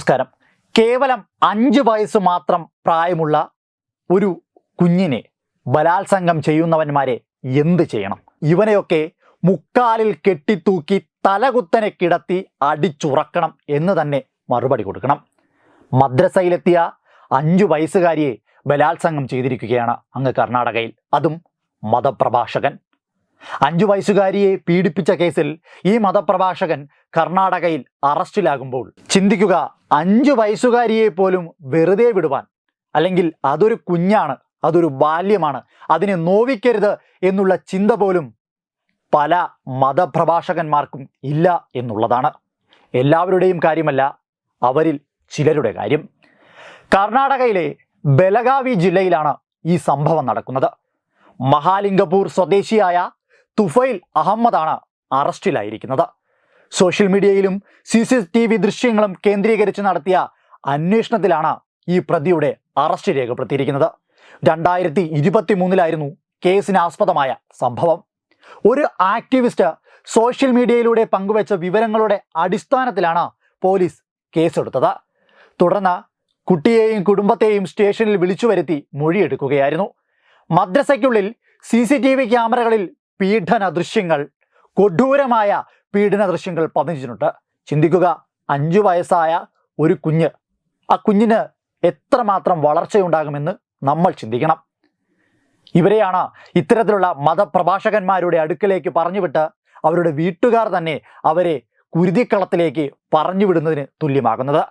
നമസ്കാരം. കേവലം അഞ്ച് വയസ്സ് മാത്രം പ്രായമുള്ള ഒരു കുഞ്ഞിനെ ബലാത്സംഗം ചെയ്യുന്നവന്മാരെ എന്ത് ചെയ്യണം? ഇവനെയൊക്കെ മുക്കാലിൽ കെട്ടിത്തൂക്കി തലകുത്തനെ കിടത്തി അടിച്ചുറക്കണം എന്ന് തന്നെ മറുപടി കൊടുക്കണം. മദ്രസയിലെത്തിയ അഞ്ചു വയസ്സുകാരിയെ ബലാത്സംഗം ചെയ്തിരിക്കുകയാണ് അങ്ങ് കർണാടകയിൽ. അതും മതപ്രഭാഷകൻ അഞ്ചു വയസ്സുകാരിയെ പീഡിപ്പിച്ച കേസിൽ ഈ മതപ്രഭാഷകൻ കർണാടകയിൽ അറസ്റ്റിലാകുമ്പോൾ ചിന്തിക്കുക അഞ്ചു വയസ്സുകാരിയെ പോലും വെറുതെ വിടുവാൻ അല്ലെങ്കിൽ അതൊരു കുഞ്ഞാണ് അതൊരു ബാല്യമാണ് അതിനെ നോവിക്കരുത് എന്നുള്ള ചിന്ത പോലും പല മതപ്രഭാഷകന്മാർക്കും ഇല്ല എന്നുള്ളതാണ്. എല്ലാവരുടെയും കാര്യമല്ല അവരിൽ ചിലരുടെ കാര്യം. കർണാടകയിലെ ബലഗാവി ജില്ലയിലാണ് ഈ സംഭവം നടക്കുന്നത്. മഹാലിംഗപൂർ സ്വദേശിയായ തുഫൈൽ അഹമ്മദാണ് അറസ്റ്റിലായിരിക്കുന്നത്. സോഷ്യൽ മീഡിയയിലും സി സി ടി വി ദൃശ്യങ്ങളും കേന്ദ്രീകരിച്ച് നടത്തിയ അന്വേഷണത്തിലാണ് ഈ പ്രതിയുടെ അറസ്റ്റ് രേഖപ്പെടുത്തിയിരിക്കുന്നത്. രണ്ടായിരത്തി ഇരുപത്തി മൂന്നിലായിരുന്നു കേസിനാസ്പദമായ സംഭവം. ഒരു ആക്ടിവിസ്റ്റ് സോഷ്യൽ മീഡിയയിലൂടെ പങ്കുവച്ച വിവരങ്ങളുടെ അടിസ്ഥാനത്തിലാണ് പോലീസ് കേസെടുത്തത്. തുടർന്ന് കുട്ടിയെയും കുടുംബത്തെയും സ്റ്റേഷനിൽ വിളിച്ചു വരുത്തി മൊഴിയെടുക്കുകയായിരുന്നു. മദ്രസയ്ക്കുള്ളിൽ സി സി ടി വി ക്യാമറകളിൽ പീഡന ദൃശ്യങ്ങൾ കൊടൂരമായ പീഡന ദൃശ്യങ്ങൾ പതിഞ്ഞിട്ടുണ്ട്. ചിന്തിക്കുക അഞ്ചു വയസ്സായ ഒരു കുഞ്ഞ് ആ കുഞ്ഞിന് എത്രമാത്രം വളർച്ചയുണ്ടാകുമെന്ന് നമ്മൾ ചിന്തിക്കണം. ഇവരെയാണ് ഇത്തരത്തിലുള്ള മതപ്രഭാഷകന്മാരുടെ അടുക്കലേക്ക് പറഞ്ഞുവിട്ട് അവരുടെ വീട്ടുകാർ തന്നെ അവരെ കുരുതിക്കളത്തിലേക്ക് പറഞ്ഞു വിടുന്നതിന് തുല്യമാകുന്നത്.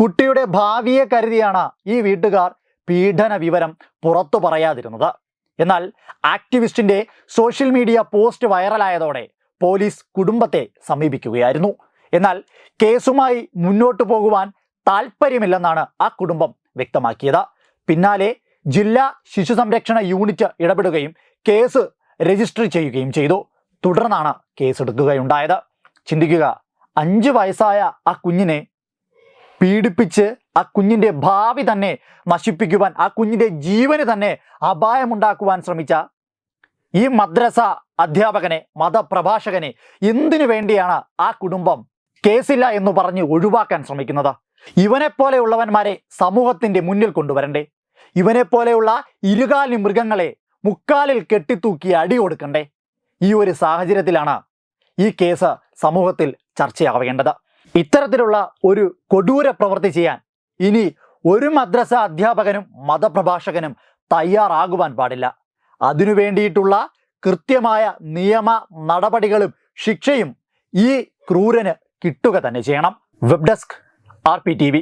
കുട്ടിയുടെ ഭാവിയെ കരുതിയാണ് ഈ വീട്ടുകാർ പീഡന വിവരം പുറത്തു പറയാതിരുന്നത്. എന്നാൽ ആക്ടിവിസ്റ്റിന്റെ സോഷ്യൽ മീഡിയ പോസ്റ്റ് വൈറലായതോടെ പോലീസ് കുടുംബത്തെ സമീപിക്കുകയായിരുന്നു. എന്നാൽ കേസുമായി മുന്നോട്ടു പോകുവാൻ താല്പര്യമില്ലെന്നാണ് ആ കുടുംബം വ്യക്തമാക്കിയത്. പിന്നാലെ ജില്ലാ ശിശു സംരക്ഷണ യൂണിറ്റ് ഇടപെടുകയും കേസ് രജിസ്റ്റർ ചെയ്യുകയും ചെയ്തു. തുടർന്നാണ് കേസെടുക്കുകയുണ്ടായത്. ചിന്തിക്കുക അഞ്ച് വയസ്സായ ആ കുഞ്ഞിനെ പീഡിപ്പിച്ച് ആ കുഞ്ഞിന്റെ ഭാവി തന്നെ നശിപ്പിക്കുവാൻ ആ കുഞ്ഞിന്റെ ജീവന് തന്നെ അപായമുണ്ടാക്കുവാൻ ശ്രമിച്ച ഈ മദ്രസ അധ്യാപകനെ മതപ്രഭാഷകനെ എന്തിനു വേണ്ടിയാണ് ആ കുടുംബം കേസില്ല എന്ന് പറഞ്ഞ് ഒഴിവാക്കാൻ ശ്രമിക്കുന്നത്? ഇവനെപ്പോലെയുള്ളവന്മാരെ സമൂഹത്തിന്റെ മുന്നിൽ കൊണ്ടുവരണ്ടേ? ഇവനെപ്പോലെയുള്ള ഇരുകാലി മൃഗങ്ങളെ മുക്കാലിൽ കെട്ടിത്തൂക്കി അടി കൊടുക്കണ്ടേ? ഈ ഒരു സാഹചര്യത്തിലാണ് ഈ കേസ് സമൂഹത്തിൽ ചർച്ചയാവേണ്ടത്. ഇത്തരത്തിലുള്ള ഒരു കൊടൂര പ്രവൃത്തി ചെയ്യാൻ ഇനി ഒരു മദ്രസ അധ്യാപകനും മതപ്രഭാഷകനും തയ്യാറാകുവാൻ പാടില്ല. അതിനു വേണ്ടിയിട്ടുള്ള കൃത്യമായ നിയമ നടപടികളും ശിക്ഷയും ഈ ക്രൂരന് കിട്ടുക തന്നെ ചെയ്യണം. Web desk R P T V.